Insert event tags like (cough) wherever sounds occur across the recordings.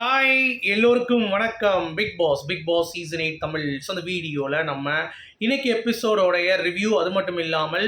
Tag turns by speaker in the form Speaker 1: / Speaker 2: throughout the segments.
Speaker 1: Hi எல்லோருக்கும் வணக்கம். Bigg Boss Bigg Boss season eight Tamil. So அந்த வீடியோவில் நம்ம இன்னைக்கு எபிசோடோடைய ரிவ்யூ அது மட்டும் இல்லாமல்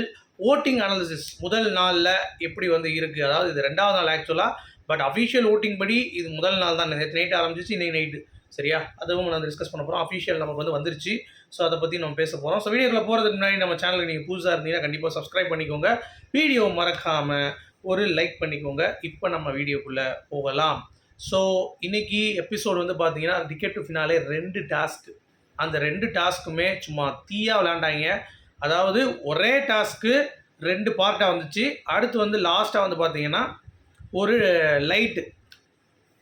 Speaker 1: ஓட்டிங் அனாலிசிஸ் முதல் நாளில் எப்படி வந்து இருக்குது அதாவது இது ரெண்டாவது நாள் ஆக்சுவலாக பட் அஃபிஷியல் ஓட்டிங் படி இது முதல் நாள் தான். நேற்று நைட் ஆரம்பிச்சிச்சு இன்னைக்கு நைட்டு சரியா? அதுவும் நம்ம டிஸ்கஸ் பண்ண போகிறோம் அஃபிஷியல் நமக்கு வந்து வந்துருச்சு. ஸோ அதை பற்றி நம்ம பேச போகிறோம் ஸோ வீடியோக்குள்ள போகிறதுக்கு முன்னாடி நம்ம சேனலுக்கு நீங்கள் புதுசாக இருந்தீங்கன்னா கண்டிப்பாக சப்ஸ்கிரைப் பண்ணிக்கோங்க. வீடியோ மறக்காமல் ஒரு லைக் பண்ணிக்கோங்க. இப்போ நம்ம வீடியோக்குள்ளே போகலாம். ஸோ இன்னைக்கு எபிசோடு வந்து பார்த்தீங்கன்னா டிக்கெட் டு ஃபினாலே ரெண்டு டாஸ்க்கு அந்த ரெண்டு டாஸ்க்குமே சும்மா தீயாக விளாண்டாங்க அதாவது ஒரே டாஸ்க்கு ரெண்டு பார்ட்டாக வந்துச்சு. அடுத்து வந்து லாஸ்ட்டாக வந்து பார்த்தீங்கன்னா ஒரு லைட்டு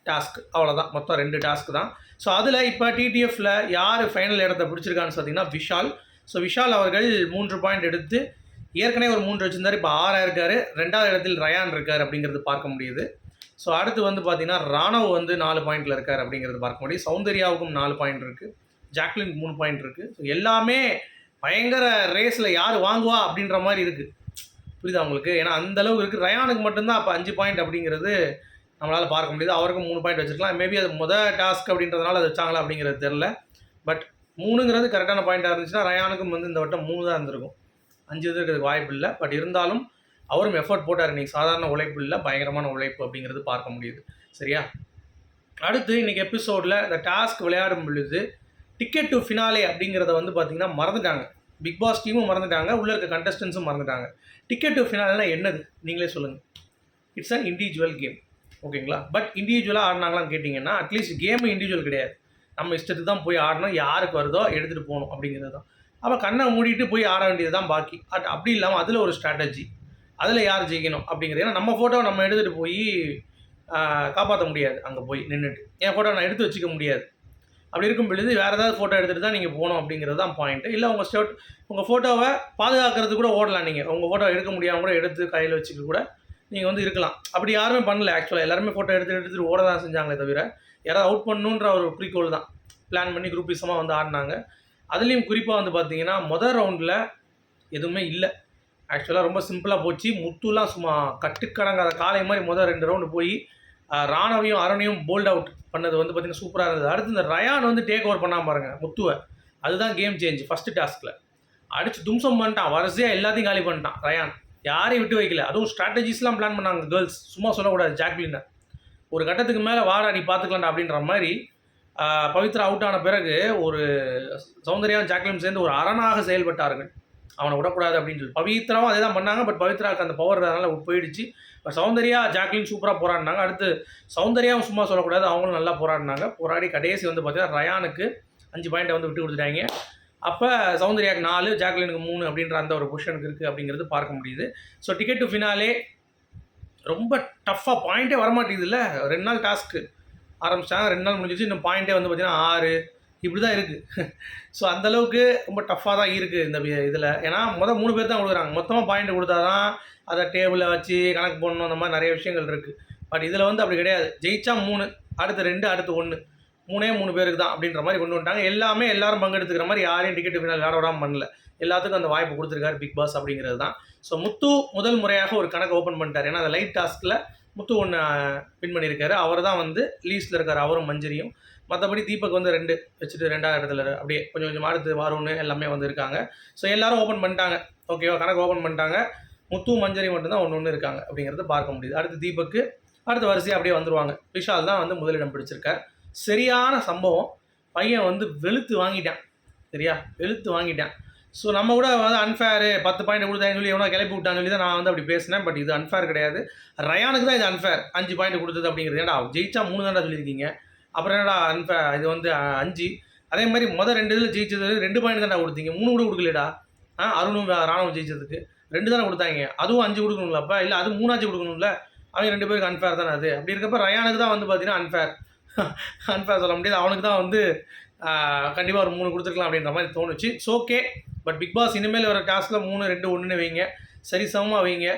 Speaker 1: டாஸ்க் அவ்வளோதான் மொத்தம் ரெண்டு டாஸ்க் தான். ஸோ அதில் இப்போ டிடிஎஃப்பில் யார் ஃபைனல் இடத்த பிடிச்சிருக்கான்னு பார்த்தீங்கன்னா விஷால். ஸோ விஷால் அவர்கள் மூன்று பாயிண்ட் எடுத்து ஏற்கனவே ஒரு மூன்று வச்சுருந்தார். இப்போ ஆறாக இருக்கார். ரெண்டாவது இடத்தில் ரயான் இருக்கார் அப்படிங்கிறது பார்க்க முடியுது. ஸோ அடுத்து வந்து பார்த்தீங்கன்னா ராணவ் வந்து நாலு பாயிண்டில் இருக்கார் அப்படிங்கிறது பார்க்க முடியும். சௌந்தர்யாவுக்கும் நாலு பாயிண்ட் இருக்குது ஜாக்லின் மூணு பாயிண்ட் இருக்குது ஸோ எல்லாமே பயங்கர ரேஸில் யார் வாங்குவா அப்படின்ற மாதிரி இருக்குது புரியுதா உங்களுக்கு? ஏன்னா அந்த இருக்குது ரயானுக்கு மட்டும்தான் அப்போ அஞ்சு பாயிண்ட் அப்படிங்கிறது நம்மளால் பார்க்க முடியுது. அவருக்கும் மூணு பாயிண்ட் வச்சுருக்கலாம். மேபி அது மொதல் டாஸ்க் அப்படின்றதுனால அது வச்சாங்களா அப்படிங்கிறது தெரில பட் மூணுங்கிறது கரெக்டான பாயிண்ட்டாக இருந்துச்சுன்னா ரயானுக்கும் வந்து இந்த வட்டம் மூணு தான் இருந்திருக்கும். அஞ்சு இது இருக்கிறதுக்கு வாய்ப்பு இல்லை பட் இருந்தாலும் அவரும் எஃபர்ட் போட்டார். இன்னைக்கு சாதாரண உழைப்பு இல்லை பயங்கரமான உழைப்பு அப்படிங்கிறது பார்க்க முடியுது. சரியா? அடுத்து இன்றைக்கி எபிசோடில் இந்த டாஸ்க் விளையாடும் பொழுது டிக்கெட் டு ஃபினாலே அப்படிங்கிறத வந்து பார்த்திங்கன்னா மறந்துட்டாங்க. பிக் பாஸ் டீமும் மறந்துட்டாங்க. உள்ளே இருக்க கண்டஸ்டன்ஸும் மறந்துட்டாங்க. டிக்கெட் டு ஃபினாலேனா என்னது? நீங்களே சொல்லுங்கள் இட்ஸ் அன் இண்டிவிஜுவல் கேம் ஓகேங்களா பட் இண்டிவிஜுவலாக ஆடினாங்களான்னு கேட்டிங்கன்னா அட்லீஸ்ட் கேம் இண்டிவிஜுவல் கிடையாது. நம்ம இஷ்டத்துக்கு தான் போய் ஆடணும். யாருக்கு வருதோ எடுத்துகிட்டு போகணும் அப்படிங்கிறது தான். அப்போ கண்ணை மூடிட்டு போய் ஆட வேண்டியது தான் பாக்கி. பட் அப்படி இல்லாமல் அதில் ஒரு ஸ்ட்ராட்டஜி அதில் யார் ஜெயிக்கணும் அப்படிங்கிறது ஏன்னா நம்ம ஃபோட்டோவை நம்ம எடுத்துகிட்டு போய் காப்பாற்ற முடியாது. அங்கே போய் நின்றுட்டு என் ஃபோட்டோ நான் எடுத்து வச்சுக்க முடியாது. அப்படி இருக்கும் பொழுது வேறு ஏதாவது ஃபோட்டோ எடுத்துகிட்டு தான் நீங்கள் போகணும் அப்படிங்கிறது தான் பாயிண்ட்டு இல்லை உங்கள் ஸ்டோட் உங்கள் ஃபோட்டோவை பாதுகாக்கிறது கூட ஓடலாம் நீங்கள் உங்கள் ஃபோட்டோ எடுக்க முடியாமல் கூட எடுத்து கையில் வச்சுக்க கூட நீங்கள் வந்து இருக்கலாம். அப்படி யாருமே பண்ணல ஆக்சுவலாக எல்லாருமே ஃபோட்டோ எடுத்து எடுத்துகிட்டு ஓட தான் செஞ்சாங்களே தவிர யாராவது அவுட் பண்ணணுன்ற ஒரு குறிக்கோள் தான். பிளான் பண்ணி குரூப் வந்து ஆடினாங்க. அதுலேயும் குறிப்பாக வந்து பார்த்தீங்கன்னா மொதல் ரவுண்டில் எதுவுமே இல்லை. ஆக்சுவலாக ரொம்ப சிம்பிளாக போச்சு. முத்துலாம் சும்மா கட்டுக்கடங்காத காலை மாதிரி முதல் ரெண்டு ரவுண்டு போய் ராணவையும் அரணையும் போல்ட் அவுட் பண்ணது வந்து பார்த்தீங்கன்னா சூப்பராக இருந்தது. அடுத்து இந்த ரயான் வந்து டேக் ஓவர் பண்ணாம பாருங்க முத்துவை. அதுதான் கேம் சேஞ்ச் ஃபஸ்ட்டு டாஸ்கில் அடித்து தும்சம் பண்ணிட்டான். வரிசையாக எல்லாத்தையும் காலி பண்ணிட்டான் ரயான் யாரையும் விட்டு வைக்கல. அதுவும் ஸ்ட்ராட்டஜிஸ்லாம் பிளான் பண்ணாங்க கேர்ள்ஸ் சும்மா சொல்லக்கூடாது ஜாக்லினை ஒரு கட்டத்துக்கு மேலே வாடா நீ பார்த்துக்கலாம்டா அப்படின்ற மாதிரி பவித்ரா அவுட் ஆன பிறகு ஒரு சௌந்தர்யா ஜாக்லின் சேர்ந்து ஒரு அரணாக செயல்பட்டார்கள். அவனை விடக்கூடாது அப்படின்னு சொல்லி. பவித்ராவும் அதே தான் பண்ணாங்க. பட் பவித்ராவுக்கு அந்த பவர் அதனால் போயிடுச்சு. இப்போ சௌந்தர்யா ஜாக்லின் சூப்பராக போராடினாங்க. அடுத்து சௌந்தர்யாவும் சும்மா சொல்லக்கூடாது. அவங்களும் நல்லா போராடினாங்க. போராடி கடைசி வந்து பார்த்தீங்கன்னா ரயானுக்கு அஞ்சு பாயிண்ட்டை வந்து விட்டு கொடுத்துட்டாங்க. அப்போ சௌந்தர்யாவுக்கு நாலு ஜாக்லினுக்கு மூணு அப்படின்ற அந்த ஒரு பொசிஷனுக்கு இருக்குது அப்படிங்கிறது பார்க்க முடியுது. ஸோ டிக்கெட் டு ஃபினாலே ரொம்ப டஃப்பாக பாயிண்ட்டே வரமாட்டேங்குது இல்லை ரெண்டு நாள் டாஸ்க்கு ஆரம்பித்தாங்க ரெண்டு நாள் முடிஞ்சிச்சு இன்னும் பாயிண்ட்டே வந்து பார்த்தீங்கன்னா ஆறு இப்படி தான் இருக்குது ஸோ அந்தளவுக்கு ரொம்ப டஃப்பாக தான் இருக்குது இந்த இதில். ஏன்னா மொதல் மூணு பேர் தான் கொடுக்குறாங்க மொத்தமாக பாயிண்ட் கொடுத்தா தான் அதை டேபிளில் வச்சு கணக்கு போடணும் அந்த மாதிரி நிறைய விஷயங்கள் இருக்குது பட் இதில் வந்து அப்படி கிடையாது. ஜெயிச்சா மூணு அடுத்து ரெண்டு அடுத்து ஒன்று மூணே மூணு பேருக்கு தான் அப்படின்ற மாதிரி கொண்டு வந்துட்டாங்க. எல்லாமே எல்லாரும் பங்கெடுத்துக்கிற மாதிரி யாரையும் டிக்கெட் ஃபினால் விளையாட விடாமல் பண்ணல. எல்லாத்துக்கும் அந்த வாய்ப்பு கொடுத்துருக்காரு பிக் பாஸ் அப்படிங்கிறது தான். ஸோ முத்து முதல் முறையாக ஒரு கணக்கு ஓப்பன் பண்ணிட்டார். ஏன்னா அந்த லைட் டாஸ்கில் முத்து ஒன்று வின் பண்ணியிருக்காரு. அவர் தான் வந்து லீஸ்ட்டில் இருக்கார். அவரும் மஞ்சரியும். மற்றபடி தீபக் வந்து ரெண்டு வச்சுட்டு ரெண்டாவது இடத்துல அப்படியே கொஞ்சம் கொஞ்சம் அடுத்து வரும்னு எல்லாமே வந்து இருக்காங்க. ஸோ எல்லாரும் ஓப்பன் பண்ணிட்டாங்க. ஓகேவா கணக்கு ஓப்பன் பண்ணிட்டாங்க. முத்து மஞ்சரி மட்டும்தான் ஒன்று ஒன்று இருக்காங்க அப்படிங்கிறது பார்க்க முடியுது. அடுத்து தீபக்கு அடுத்த வரிசையாக அப்படியே வந்துருவாங்க. விஷால் தான் வந்து முதலிடம் பிடிச்சிருக்கார். சரியான சம்பவம். பையன் வந்து வெளுத்து வாங்கிட்டான். சரியா? வெளுத்து வாங்கிட்டான். ஸோ நம்ம கூட வந்து அன்ஃபேரு பத்து பாயிண்ட் கொடுத்தாங்கன்னு சொல்லி எவ்வளோ கிளப்பி விட்டாங்க சொல்லி தான் நான் வந்து அப்படி பேசினேன். பட் இது அன்ஃபேர் கிடையாது. ரயானுக்கு தான் இது அன்ஃபேர் அஞ்சு பாயிண்ட் கொடுத்தது அப்படிங்கிறது. ஏன்டா ஜெயிச்சா மூணு தான்டா சொல்லியிருக்கீங்க. அப்புறம் என்னடா அன்ஃபேர் இது வந்து அஞ்சு. அதே மாதிரி மொதல் ரெண்டு இதில் ஜெயிச்சது ரெண்டு பாயிண்ட் தானே கொடுத்தீங்க. மூணு கூட கொடுக்கலடா ஆ அருணும் ராணுவம் ஜெயிச்சதுக்கு. ரெண்டு தானே கொடுத்தாங்க. அதுவும் அஞ்சு கொடுக்கணும்ல அப்போ? இல்லை அது மூணாச்சு கொடுக்கணும்ல? அவங்க ரெண்டு பேருக்கு அன்ஃபேர் தானே அது? அப்படி இருக்கப்ப ரயானுக்கு தான் வந்து பார்த்தீங்கன்னா அன்ஃபேர் அன்ஃபேர் (laughs) சொல்ல முடியாது. அவனுக்கு தான் வந்து கண்டிப்பாக ஒரு மூணு கொடுத்துருக்கலாம் அப்படின்ற மாதிரி தோணுச்சு. So okay but Bigg Boss இனிமேல் வர டாஸ்கில் மூணு ரெண்டு ஒன்றுன்னு வைங்க. சரி சமமாக வைங்க.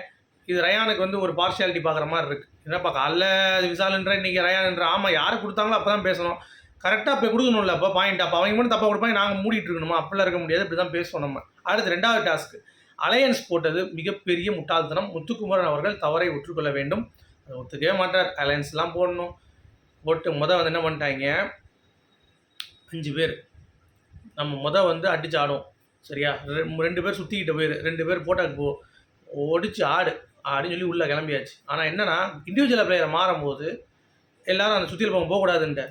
Speaker 1: இது ரயானுக்கு வந்து ஒரு பார்ஷியாலிட்டி பார்க்குற மாதிரி இருக்குது என்னப்பா காலைல விசாலுன்ற இன்றைக்கி ரயான்ன்ற ஆமாம் யார் கொடுத்தாங்களோ அப்போ தான் பேசணும் கரெக்டாக இப்போ கொடுக்கணும்ல அப்போ பாயிண்ட் அப்போ அவங்க மட்டும் தப்பாக கொடுப்பாங்க நாங்கள் மூடிட்டு இருக்கணுமா? அப்படிலாம் இருக்க முடியாது இப்படி தான் பேசுவோம் நம்ம. அடுத்து ரெண்டாவது டாஸ்க்கு அலையன்ஸ் போட்டது மிகப்பெரிய முட்டாள்தனம். முத்துக்குமரன் அவர்கள் தவறை ஒற்றுக்கொள்ள வேண்டும். அதை ஒத்துக்கவே மாட்டார். அலையன்ஸ்லாம் போடணும். போட்டு முத வந்து என்ன பண்ணிட்டாங்க? அஞ்சு பேர். நம்ம முத வந்து அடிச்சு சரியா? ரெ- ரெண்டு பேர் சுற்றிக்கிட்ட போயிரு. ரெண்டு பேர் போட்டாக்கு போ. ஒடிச்சு ஆடு. ஆடுன்னு சொல்லி உள்ளே கிளம்பியாச்சு. ஆனால் என்னென்னா இண்டிவிஜுவல் பிளேயரை மாறும்போது எல்லாரும் அந்த சுற்றியில் போக போகக்கூடாதுன்ட்டு.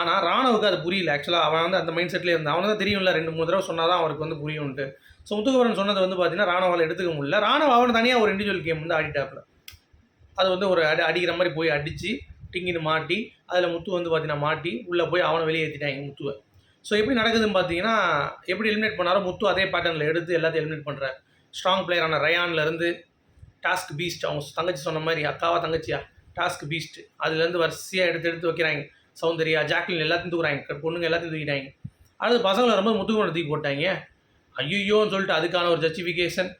Speaker 1: ஆனால் ராணுவுக்கு அது புரியல. ஆக்சுவலாக அவன் வந்து அந்த மைண்ட் செட்டில் இருந்தான். அவனுக்கு தான் தெரியும்ல ரெண்டு மூணு தடவை சொன்னால் தான் அவருக்கு வந்து புரியும்ன்ட்டு. ஸோ முத்துக்குமரன் சொன்னது வந்து பார்த்தீங்கன்னா ராணுவால் எடுத்துக்க முடியல. ராணுவ அவன் தனியாக ஒரு இண்டிவிஜுவல் கேம் வந்து ஆடிட்டாப்பில். அது வந்து ஒரு அடி அடிக்கிற மாதிரி போய் அடித்து டிங்கின்னு மாட்டி அதில் முத்து வந்து பார்த்தீங்கன்னா மாட்டி உள்ளே போய் அவனை வெளியே ஏற்றிட்டாங்க முத்துவை. ஸோ எப்படி நடக்குதுன்னு பார்த்தீங்கன்னா எப்படி எலிமினேட் பண்ணாரோ முத்து அதே பேட்டர்னில் எடுத்து எல்லாத்தையும் எலிமினேட் பண்ணுறாரு ஸ்ட்ராங் பிளேயரான ரயான்லேருந்து டாஸ்க் பீஸ்ட் அவங்க தங்கச்சி சொன்ன மாதிரி அக்காவா தங்கச்சியா? டாஸ்க் பீஸ்ட் அதுலேருந்து வரிசையாக எடுத்து எடுத்து வைக்கிறாங்க. சௌந்தர்யா ஜாக்லின் எல்லாத்தையும் தூக்குறாங்க. பொண்ணுங்க எல்லாத்தையும் தூக்கிட்டாங்க. அடுத்து பசங்களை வரும்போது முத்துக்குமரன் தூக்கி போட்டாங்க. ஐயோன்னு சொல்லிட்டு அதுக்கான ஒரு ஜஸ்டிஃபிகேஷன்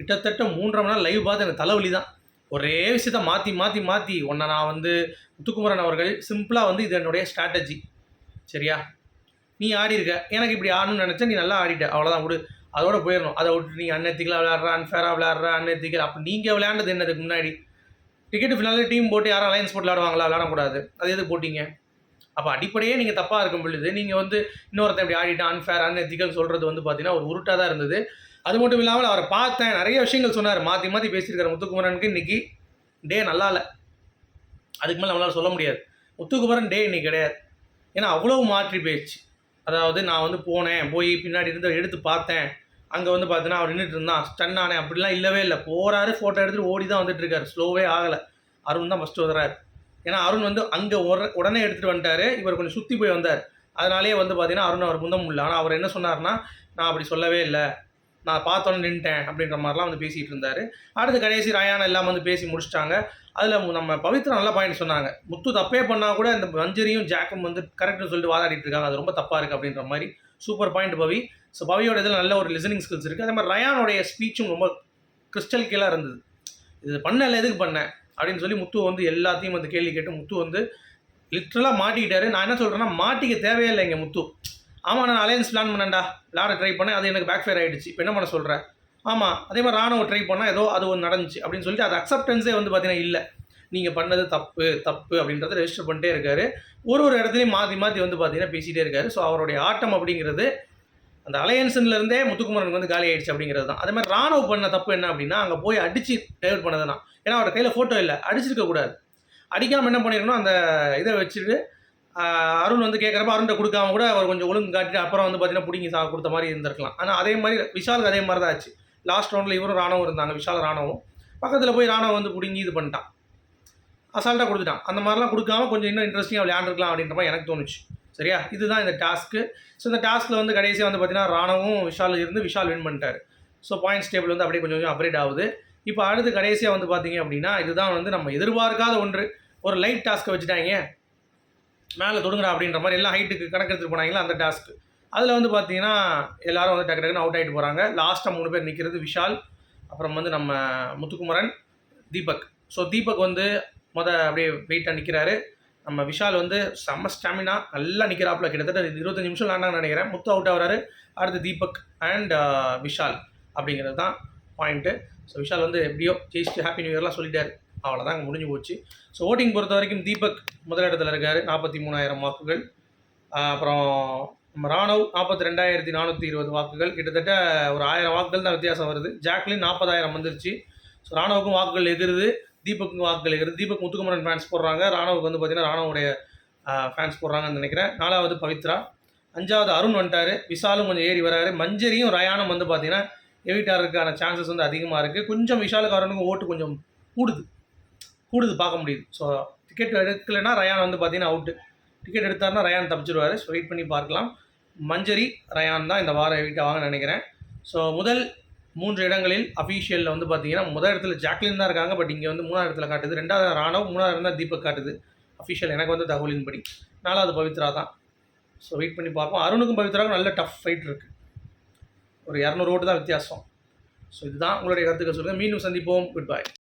Speaker 1: கிட்டத்தட்ட மூன்றரை மணி நேரம் லைவ் பார்த்து எனக்கு தலைவலி தான் ஒரே விஷயத்த மாற்றி மாற்றி மாற்றி ஒன்றை நான் வந்து முத்துக்குமரன் அவர்கள் சிம்பிளாக வந்து இது என்னுடைய ஸ்ட்ராட்டஜி சரியா? நீ ஆடி இருக்க எனக்கு இப்படி ஆடணும்னு நினச்சா நீ நல்லா ஆடிட்ட. அவ்வளோதான் விடு. அதோட போயிடணும் அதை விட்டு நீங்கள் அன்எத்திக்கலாக விளையாடுற அன்ஃபேராக விளையாடுற அன்எத்திக்கல் அப்போ நீங்கள் விளையாண்டது என்னதுக்கு முன்னாடி? டிக்கெட் ஃபினாலே டீம் போட்டு யாரும் அலையன்ஸ் போட்டு விளையாடுவாங்களா? விளையாடக்கூடாது. அது எதுக்கு போட்டிங்க? அப்போ அடிப்படையே நீங்கள் தப்பாக இருக்கும் பொழுது நீங்கள் வந்து இன்னொருத்தன் இப்படி ஆடிட்டான் அன்ஃபேர் அன்எத்திக்கல் சொல்கிறது வந்து பார்த்தீங்கன்னா ஒரு உருட்டாக தான் இருந்தது. அது மட்டும் இல்லாமல் அவரை பார்த்தேன். நிறைய விஷயங்கள் சொன்னார். மாற்றி மாற்றி பேசியிருக்காரு முத்துக்குமரனுக்கு இன்றைக்கி டே நல்லா இல்லை. அதுக்கு மேலே நம்மளால் சொல்ல முடியாது. முத்துக்குமரன் டே இன்னைக்கு கிடையாது. ஏன்னா அவ்வளோ மாற்றி பேச்சு அதாவது நான் வந்து போனேன் போய் பின்னாடி இருந்து எடுத்து பார்த்தேன். அங்கே வந்து பார்த்தீங்கன்னா அவர் நின்றுட்டு இருந்தான். ஸ்டன் ஆனேன். அப்படிலாம் இல்லவே இல்லை. போகிறாரு ஃபோட்டோ எடுத்துகிட்டு ஓடி தான் வந்துட்டு இருக்காரு ஸ்லோவே ஆகலை. அருண் தான் ஃபஸ்ட்டு வந்துறாரு ஏன்னா அருண் வந்து அங்கே உடனே எடுத்துகிட்டு வந்துட்டார். இவர் கொஞ்சம் சுற்றி போய் வந்தார். அதனாலேயே வந்து பார்த்தீங்கன்னா அருண் அவர் முந்தம் முடியல ஆனால் அவர் என்ன சொன்னார்னா நான் அப்படி சொல்லவே இல்லை. நான் பார்த்தோன்னு நின்ட்டேன் அப்படின்ற மாதிரிலாம் வந்து பேசிகிட்டு இருந்தார். அடுத்து கடைசி ராயானா எல்லாம் வந்து பேசி முடிச்சிட்டாங்க. அதில் நம்ம பவித்ரா நல்ல பாயிண்ட் சொன்னாங்க. முத்து தப்பே பண்ணால் கூட இந்த மஞ்சரியும் ஜாக்கும் வந்து கரெக்ட்னு சொல்லிட்டு வாதாடிட்டு இருக்காங்க. அது ரொம்ப தப்பாக இருக்குது அப்படின்ற மாதிரி. Super point Pavi. ஸோ பவியோட இதில் நல்ல ஒரு லிசனிங் ஸ்கில்ஸ் இருக்குது அதே மாதிரி ரயானோடைய ஸ்பீச்சும் ரொம்ப கிறிஸ்டல் கீழாக இருந்தது. இது பண்ணல எதுக்கு பண்ணேன் அப்படின்னு சொல்லி முத்து வந்து எல்லாத்தையும் வந்து கேள்வி கேட்டு முத்து வந்து லிட்ரலாக மாட்டிக்கிட்டாரு. நான் என்ன சொல்கிறேன்னா மாட்டிக்க தேவையே இல்லை இங்கே முத்து. ஆமாம் நான் அலையன்ஸ் பிளான் பண்ணேன்டா. விளாட ட்ரை பண்ணேன் அது எனக்கு பேக் ஃபேர் ஆகிடுச்சு இப்போ என்ன பண்ண சொல்கிறேன் ஆமாம் அதே மாதிரி ராணுவ ட்ரை பண்ணால் ஏதோ அது ஒன்று நடந்துச்சு அப்படின்னு சொல்லிட்டு அது அக்செப்டன்ஸே வந்து பார்த்தீங்கன்னா இல்லை. நீங்கள் பண்ணது தப்பு தப்பு அப்படின்றத ரெஜிஸ்டர் பண்ணிட்டே இருக்காரு. ஒரு ஒரு இடத்துலையும் மாற்றி மாற்றி வந்து பார்த்தீங்கன்னா பேசிகிட்டே இருக்காரு. ஸோ அவருடைய ஆட்டம் அப்படிங்கிறது அந்த அலையன்ஸ்லேருந்தே முத்துக்குமரனுக்கு வந்து காலி ஆயிடுச்சு அப்படிங்கிறது தான். அதே மாதிரி ராணுவ பண்ண தப்பு என்ன அப்படின்னா அங்கே போய் அடிச்சு டைவர்ட் பண்ணது தான். ஏன்னா அவரோட கையில் ஃபோட்டோ இல்லை. அடிச்சிருக்கக்கூடாது அடிக்காமல் என்ன பண்ணிருக்கணும் அந்த இதை வச்சுட்டு அருண் வந்து கேட்குறப்ப அருண்கிட்ட கொடுக்காம கூட அவர் கொஞ்சம் ஒழுங்கு காட்டிட்டு அப்புறம் வந்து பார்த்தீங்கன்னா பிடிங்கி சா கொடுத்த மாதிரி இருந்திருக்கலாம். ஆனால் அதே மாதிரி விஷாலுக்கு அதே மாதிரி தான் ஆச்சு. லாஸ்ட் ரவுண்டில் இவரும் ராணுவம் இருந்தாங்க விஷால் ராணுவம். பக்கத்தில் போய் ராணுவம் வந்து பிடுங்கி இது பண்ணிட்டான். அசால்ட்டாக கொடுத்துட்டான். அந்த மாதிரிலாம் கொடுக்காம கொஞ்சம் இன்னும் இன்ட்ரெஸ்டிங்காக விளையாண்டுருக்கலாம் அப்படின்ற மாதிரி எனக்கு தோணுச்சு. சரியா? இதுதான் இந்த டாஸ்க்கு ஸோ இந்த டாஸ்க்கில் வந்து கடைசியாக வந்து பார்த்தீங்கன்னா ராணுவும் விஷால் இருந்து விஷால் வின் பண்ணிட்டார். ஸோ பாயிண்ட்ஸ் டேபிள் வந்து அப்படியே கொஞ்சம் கொஞ்சம் அப்கிரேட் ஆகுது. இப்போ அடுத்து கடைசியாக வந்து பார்த்தீங்க அப்படின்னா இதுதான் வந்து நம்ம எதிர்பார்க்காத ஒன்று. ஒரு லைட் டாஸ்க்கை வச்சுட்டாங்க. மேலே தொடுங்கடா அப்படின்ற மாதிரி எல்லாம் ஹைட்டுக்கு கணக்கு எடுத்துகிட்டு போனாங்களா அந்த டாஸ்க்கு அதில் வந்து பார்த்தீங்கன்னா எல்லாரும் வந்து டக்கு டக்குன்னு அவுட் ஆகிட்டு போகிறாங்க லாஸ்ட்டாக மூணு பேர் நிற்கிறது விஷால் அப்புறம் வந்து நம்ம முத்துக்குமரன் தீபக். ஸோ தீபக் வந்து மொத அப்படியே வெயிட்டாக நிற்கிறாரு நம்ம விஷால் வந்து செம்ம ஸ்டாமினா நல்லா நிற்கிறாப்புல கிட்டத்தட்ட இருபத்தஞ்சு நிமிஷம் விளாண்டாங்கன்னு நினைக்கிறேன். முத்து அவுட் ஆகிறாரு. அடுத்து தீபக் அண்ட் விஷால் அப்படிங்கிறது தான் பாயிண்ட்டு ஸோ விஷால் வந்து எப்படியோ ஜெயிச்சு ஹாப்பி நியூ இயர்லாம் சொல்லிட்டாரு. அவ்வளோதான் அங்கே முடிஞ்சு போச்சு. ஸோ ஓட்டிங் பொறுத்த வரைக்கும் தீபக் முதலிடத்தில் இருக்கார். நாற்பத்தி மூணாயிரம் வாக்குகள் அப்புறம் நம்ம ராணவ் நாற்பத்தி ரெண்டாயிரத்தி நானூற்றி இருபது வாக்குகள். கிட்டத்தட்ட ஒரு ஆயிரம் வாக்குகள் தான் வித்தியாசம் வருது. ஜாக்லின் நாற்பதாயிரம் வந்துருச்சு. ஸோ ராணுவுக்கும் வாக்குகள் எகிருது தீபக்கும் வாக்குகள் எகிருது. தீபக் முத்துக்குமரன் ஃபேன்ஸ் போடுறாங்க. ராணுவுக்கு வந்து பார்த்தீங்கன்னா ராணுவோடைய ஃபேன்ஸ் போடுறாங்கன்னு நினைக்கிறேன். நாலாவது பவித்ரா. அஞ்சாவது அருண் வந்துட்டாரு. விஷாலும் கொஞ்சம் ஏறி வராரு. மஞ்சரியும் ரயானும் வந்து பார்த்தீங்கன்னா எவிட்டாருக்கான சான்சஸ் வந்து அதிகமாக இருக்குது கொஞ்சம் விஷாலுக்கு அருணுக்கும் ஓட்டு கொஞ்சம் கூடுது. கூடுது பார்க்க முடியுது. ஸோ டிக்கெட் எடுக்கலைன்னா ரயான் வந்து பார்த்தீங்கன்னா அவுட்டு டிக்கெட் எடுத்தாருன்னா ரயான் தப்பிச்சிருவார். ஸோ வெயிட் பண்ணி பார்க்கலாம். மஞ்சரி ரயான் தான் இந்த வாரம் வீட்டை வாங்க நினைக்கிறேன். ஸோ முதல் மூன்று இடங்களில் அஃபீஷியலில் வந்து பார்த்தீங்கன்னா முதல் இடத்துல ஜாக்லின் தான் இருக்காங்க. பட் இங்கே வந்து மூணாவது இடத்துல காட்டுது. ரெண்டாவது ராணவ் மூணாவது இருந்தால் தீபக் காட்டுது. அஃபிஷியல் எனக்கு வந்து தகவலின்படி. நாலாவது பவித்ரா தான். ஸோ வெயிட் பண்ணி பார்ப்போம். அருணுக்கும் பவித்ராவுக்கும் நல்ல டஃப் ஃபைட் இருக்குது ஒரு இரநூறு ஓட்டு தான் வித்தியாசம். ஸோ இதுதான் உங்களுடைய கருத்துக்கள் சொல்லுங்கள் மீண்டும் சந்திப்போம். குட் பாய்